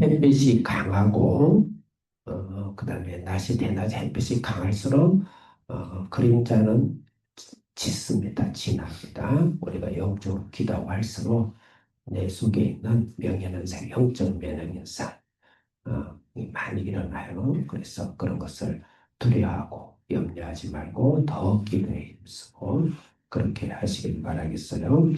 햇빛이 강하고 어, 그 다음에 낮이 대낮에 햇빛이 강할수록 어, 그림자는 짙습니다. 진합니다. 우리가 영적으로 기도하고 할수록 내 속에 있는 명예는생, 영적 면역현상 어, 많이 일어나요. 그래서 그런 것을 두려워하고 염려하지 말고 더 기도에 힘쓰고 그렇게 하시길 바라겠어요.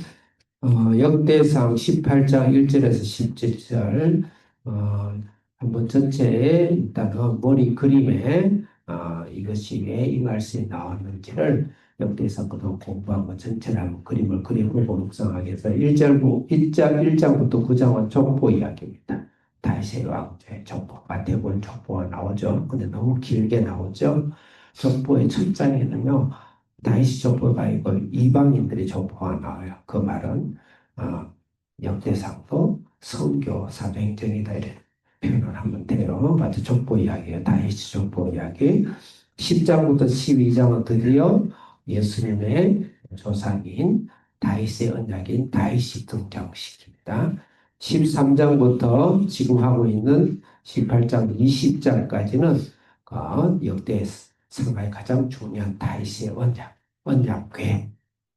어, 역대상 18장 1절에서 17절 어, 한번 전체에 일단은 머리 그림에 어, 이것이 왜 이 말씀이 나왔는지를 그동 공부한 거 전체를 한번 그림을 그려보고 묵상하게 해서 1절, 1장, 1장부터 9장은 족보 이야기입니다. 다시 왕조의 족보, 마태복음 족보가 나오죠. 근데 너무 길게 나오죠. 족보의 첫 장에는요, 다시 족보가 아니고 이방인들의 족보가 나와요. 그 말은 어, 역대상도 성교 사도행전이다 마치 족보 이야기예요. 다시 족보 이야기. 10장부터 12장은 드디어 예수님의 조상인 다윗의 언약인 다윗이 등장시킵니다. 13장부터 지금 하고 있는 18장 20장까지는 그 역대 상가의 가장 중요한 다윗의 언약, 언약궤,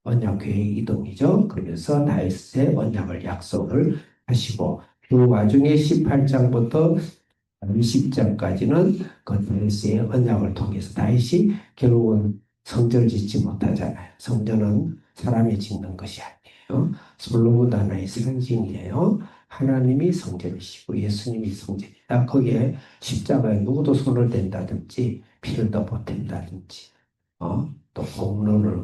언약궤 이동이죠. 그러면서 다윗의 언약을 약속을 하시고 그 와중에 18장부터 20장까지는 그 다윗의 언약을 통해서 다윗이 결국은 성전을 짓지 못하잖아요. 성전은 사람이 짓는 것이 아니에요. 솔로몬 하나의 상징이에요. 하나님이 성전이시고 예수님이 성전이다. 거기에 십자가에 누구도 손을 댄다든지 피를 더 보탠다든지 어? 또 공로를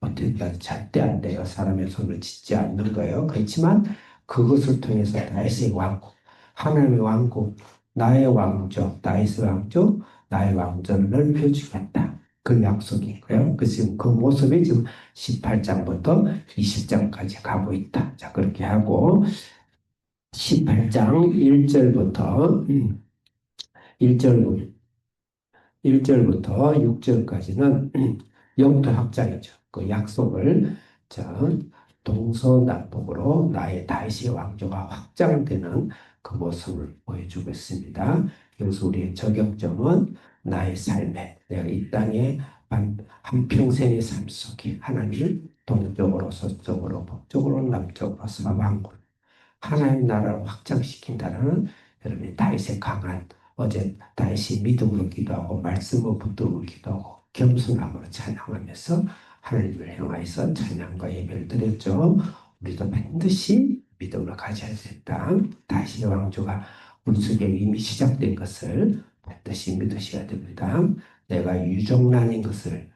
보탠다든지 절대 안 돼요. 사람의 손을 짓지 않는 거예요. 그렇지만 그것을 통해서 다윗의 왕국, 하나님의 왕국, 나의 왕조, 다윗의 왕조, 나의 왕조를 넓혀주겠다. 그 약속이고요. 그 지금 그 모습이 지금 18장부터 20장까지 가고 있다. 자, 그렇게 하고 18장 1절부터 1절 1절부터 6절까지는 영토 확장이죠. 그 약속을 자, 동서남북으로 나의 다시 왕조가 확장되는 그 모습을 보여주고 있습니다. 그래서 우리의 적용점은 나의 삶에 내가 이 땅에 한평생의 삶 속에 하나님을 동쪽으로 서쪽으로 북쪽으로 남쪽으로 사방으로 하나님 나라를 확장시킨다는 여러분이 다윗의 강한 어제 다윗이 믿음으로 기도하고 말씀으로 붙들고 기도하고 겸손함으로 찬양하면서 하나님을 향하여서 찬양과 예배를 드렸죠. 우리도 반드시 믿음을 가져야 된다. 다시 왕조가 우리 속에 이미 시작된 것을 반드시 믿으셔야 됩니다. 내가 유정란인 것을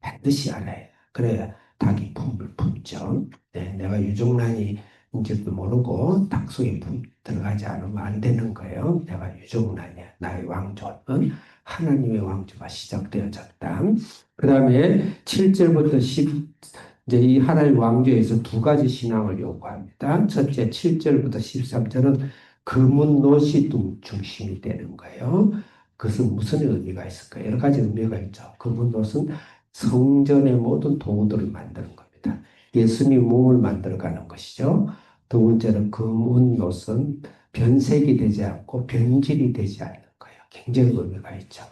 반드시 알아야 그래야 닭이 품을 품죠. 네, 내가 유정란이 인지도 모르고 닭 속에 품 들어가지 않으면 안 되는 거예요. 내가 유정란이야. 나의 왕조는 하나님의 왕조가 시작되어졌다. 그 다음에 7절부터 10, 이제 이 하나님 왕조에서 두 가지 신앙을 요구합니다. 첫째, 7절부터 13절은 금은 노시 중심이 되는 거예요. 그것은 무슨 의미가 있을까? 여러 가지 의미가 있죠. 금은 노은 성전의 모든 도구들을 만드는 겁니다. 예수님 몸을 만들어가는 것이죠. 두 번째는 금은 노은 변색이 되지 않고 변질이 되지 않는. 굉장히 의미가 있죠.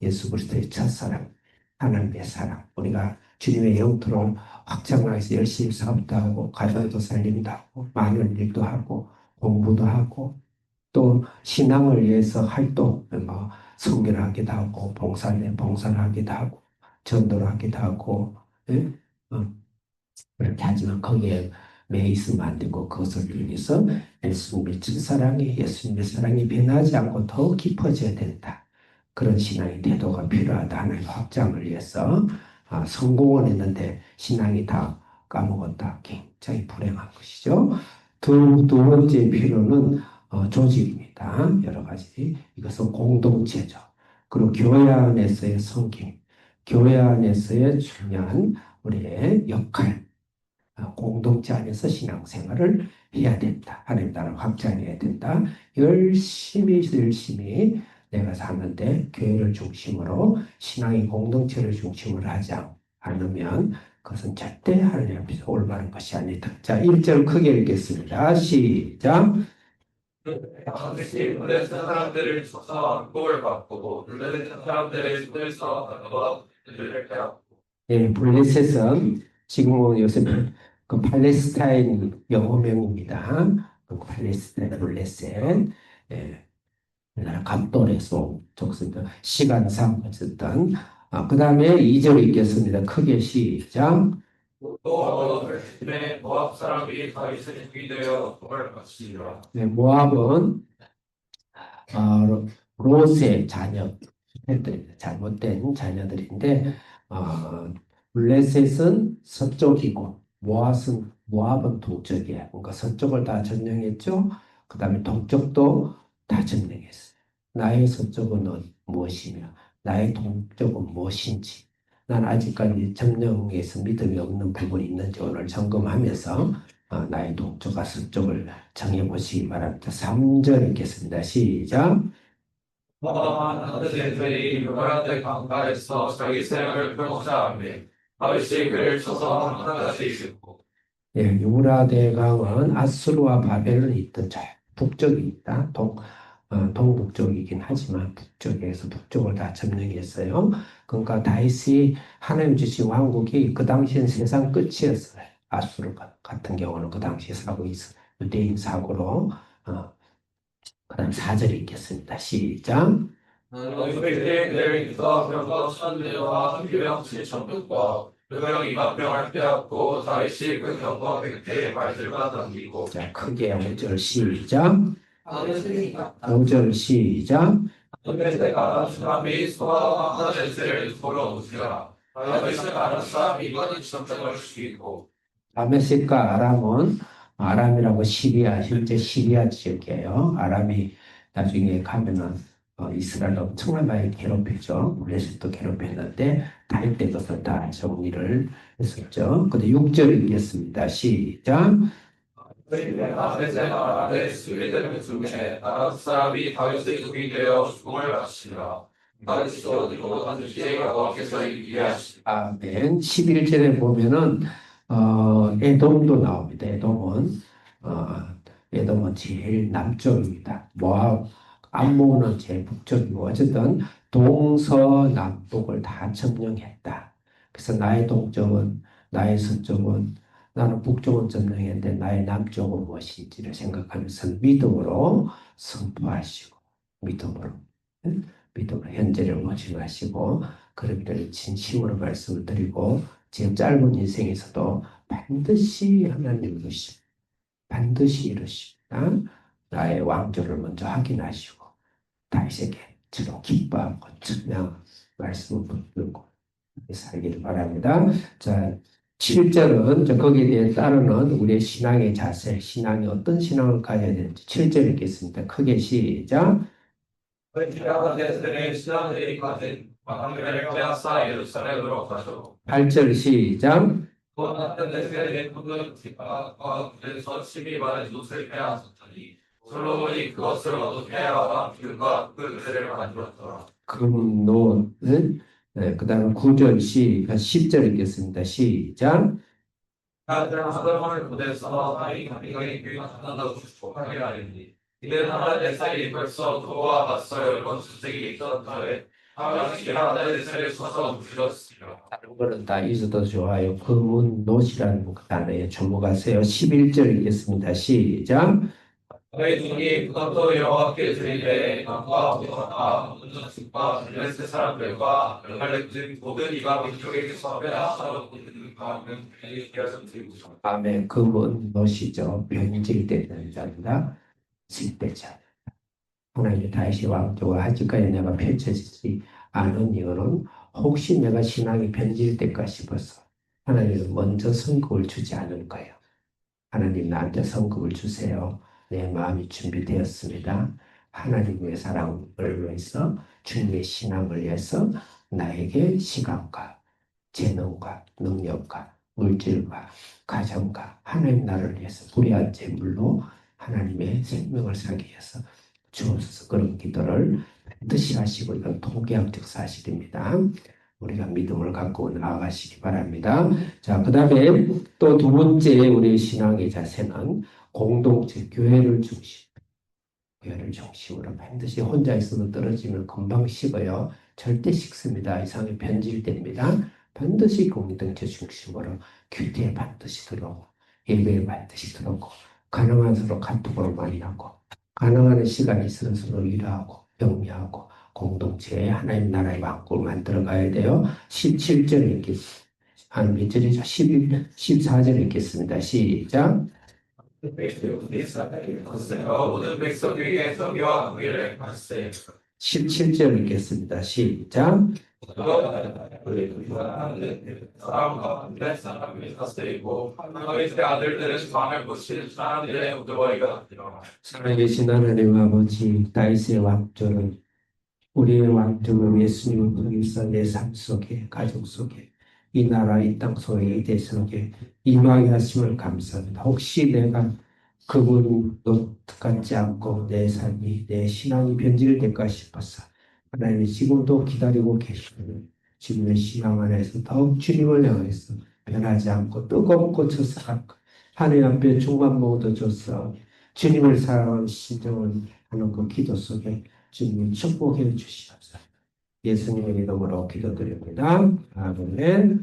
예수 그리스도의 첫사랑, 하나님의 사랑, 우리가 주님의 영토로 확장을 해서 열심히 사업도 하고 가정도 살림도 하고 많은 일도 하고 공부도 하고 또 신앙을 위해서 활동, 뭐 성결을 하기도 하고 봉사를 봉사를 하기도 하고 전도를 하기도 하고 예? 어, 그렇게 하지만 거기에 안 되고 그것을 위해서 예수님의 사랑이 예수님의 사랑이 변하지 않고 더 깊어져야 된다. 그런 신앙의 태도가 필요하다 하나의 확장을 위해서 아, 성공을 했는데 신앙이 다 까먹었다. 굉장히 불행한 것이죠. 두, 두 번째 필요는 어, 조직입니다. 여러 가지. 이것은 공동체죠. 그리고 교회 안에서의 성김, 교회 안에서의 중요한 우리의 역할, 어, 공동체 안에서 신앙생활을 해야 된다. 하나님 나라 확장해야 된다. 열심히 열심히 내가 사는데 교회를 중심으로 신앙의 공동체를 중심으로 하지 않으면 그것은 절대 하나님 앞에서 올바른 것이 아니다. 자, 1절 크게 읽겠습니다. 시작. 당시 블레셋 사람들을 쳐서 꼴을 받고 블레셋 사람들의 손에서 너희를 빼앗고 예, 블레셋은 지금은 요새 그 팔레스타인 영어명입니다. 그 팔레스타인 블레셋. 예. 우리나라 갑돌에서 적습니다. 시간상 어쨌든. 아, 그 다음에 2절 읽겠습니다. 크게 시작. 네, 모압은 어, 롯의 자녀, 잘못된 자녀들인데 어, 블레셋은 서쪽이고 모압은 모압은 동쪽이에요. 그러니까 서쪽을 다 점령했죠. 그 다음에 동쪽도 다 점령했어요. 나의 서쪽은 어- 무엇이며 나의 동쪽은 무엇인지 난 아직까지 점령에서 믿음이 없는 부분이 있는지 오늘 점검하면서 어, 나의 동쪽과 서쪽을 정해보시기 바랍니다. 3절 읽겠습니다. 시작. 하나님들이 유발한테 강가에서 자기 생을 표하며 다윗이 그를 쳐서 하나까지 있고 예, 유라 대강은 아수르와 바벨은 있던 저 북쪽입니다. 동, 어, 동북쪽이긴 하지만 북쪽에서 북쪽을 다 점령했어요. 그러니까 다윗이 하나님 주신 왕국이 그 당시엔 세상 끝이었어요. 아수르 같은 경우는 그 당시에 사고 있어 유대인 사고로 어, 그다음 4절 읽겠습니다. 시작. 너희들이 있어 천대와 빼앗고 백대의 말들과 남기고 자, 크게 5절 시작. 5절 시작. 내가 사람이 보러 오시라 점점을 죽이고 다메섹과 아람은 아람이라고 시리아 현재 시리아 지역이에요. 아람이 나중에 가면은 어, 이스라엘 엄청나게 많이 괴롭히죠. 블레셋도 괴롭혔는데 다윗 때 것을 다 정리를 했었죠. 근데 6절 읽겠습니다. 시작. 아멘. 11절에 보면은 어, 에돔도 나옵니다. 에돔은 어, 에돔은 제일 남쪽입니다. 모압, 암몬은 제일 북쪽이고 어쨌든 동서남북을 다 점령했다. 그래서 나의 동쪽은 나의 서쪽은 나는 북쪽은 점령했는데 나의 남쪽은 무엇인지를 생각하면서 믿음으로 선포하시고 믿음으로 응? 믿음으로 현재를 마시고 그러기를 진심으로 말씀을 드리고 지금 짧은 인생에서도 반드시 하나님 이루시 반드시 이루십니다. 나의 왕조를 먼저 확인하시고 다윗에게 주로 기뻐하고 천명 말씀을 붙들고 살기를 바랍니다. 자, 7절은 저 거기에 대해 따르는 우리의 신앙의 자세, 신앙이 어떤 신앙을 가져야 되는지 7절 읽겠습니다. 크게 시작. 8절 시작. 또 나는 내 생의 푸른 뒷바닥과 그에서 12만의 돛을 빼앗았더니 솔로몬이 그것을 얻어 빼앗아 귤과 꿀들을 만들었더라 금노는 네, 그 다음 9절 시, 10절 읽겠습니다. 시작. 보내서 하나님 하나도 축복하게 하리니 이는 벌써 번 수색이 다른 거는 다 잊어도 좋아요. 금은노시라는 단어에 주목하세요. 11절 읽겠습니다. 시작. 너희 눈이 그것도 여호와께 드리되 남과 북과 모든 집과 블레셋 사람들과 갈렙진 모든 이방 민족에게서 빼앗아 모든 가는 베니스에서 드리고 아멘. 금은노시죠. 변질되는 자입니다. 실대자. 하나님의 다시 왕조가 아직까지 내가 펼쳐지지 않은 이유는 혹시 내가 신앙이 변질될까 싶어서 하나님은 먼저 성급을 주지 않을 거예요. 하나님 나한테 성급을 주세요. 내 마음이 준비되었습니다. 하나님의 사랑을 위해서 주님의 신앙을 위해서 나에게 시간과 재능과 능력과 물질과 가정과 하나님 나를 위해서 불의한 재물로 하나님의 생명을 살기 위해서 주옵소서 그런 기도를 반드시 하시고 이건 통계학적 사실입니다. 우리가 믿음을 갖고 나아가시기 바랍니다. 자, 그 다음에 또 두 번째 우리의 신앙의 자세는 공동체, 교회를 중심. 교회를 중심으로 반드시 혼자 있어도 떨어지면 금방 식어요. 절대 식습니다. 이상이 변질됩니다. 반드시 공동체 중심으로 교회에 반드시 들어오고 예배에 반드시 들어오고 가능한 서로 카톡으로 만나고 가능한 시간이 있으면 서로 일하고 영리하고 공동체에 하나님 나라의 왕국을 만들어 가야 돼요. 17절 읽겠습니다. 한 몇 절이죠? 11, 14절 읽겠습니다. 시작. 모든 백성에게 성경과 공의를 말세 17절 읽겠습니다. 시작. 살아계신 하나님 아버지 다윗의 왕조는 우리의 왕조는 예수님을 통해서 내 삶 속에 가족 속에 이 나라 이 땅 속에 이 대속에 임하게 하심을 감사합니다. 혹시 내가 그분 노트같지 않고 내 삶이 내 신앙이 변질될까 싶어서 하나님이 지금도 기다리고 계시는 주님의 신앙 안에서 더욱 주님을 향해서 변하지 않고 뜨겁고 저사하고 하늘 앞에 중만 모두 줬어 주님을 사랑하는 심정을 하는 그 기도 속에 주님 축복해 주시옵소서. 예수님의 이름으로 기도드립니다. 아멘.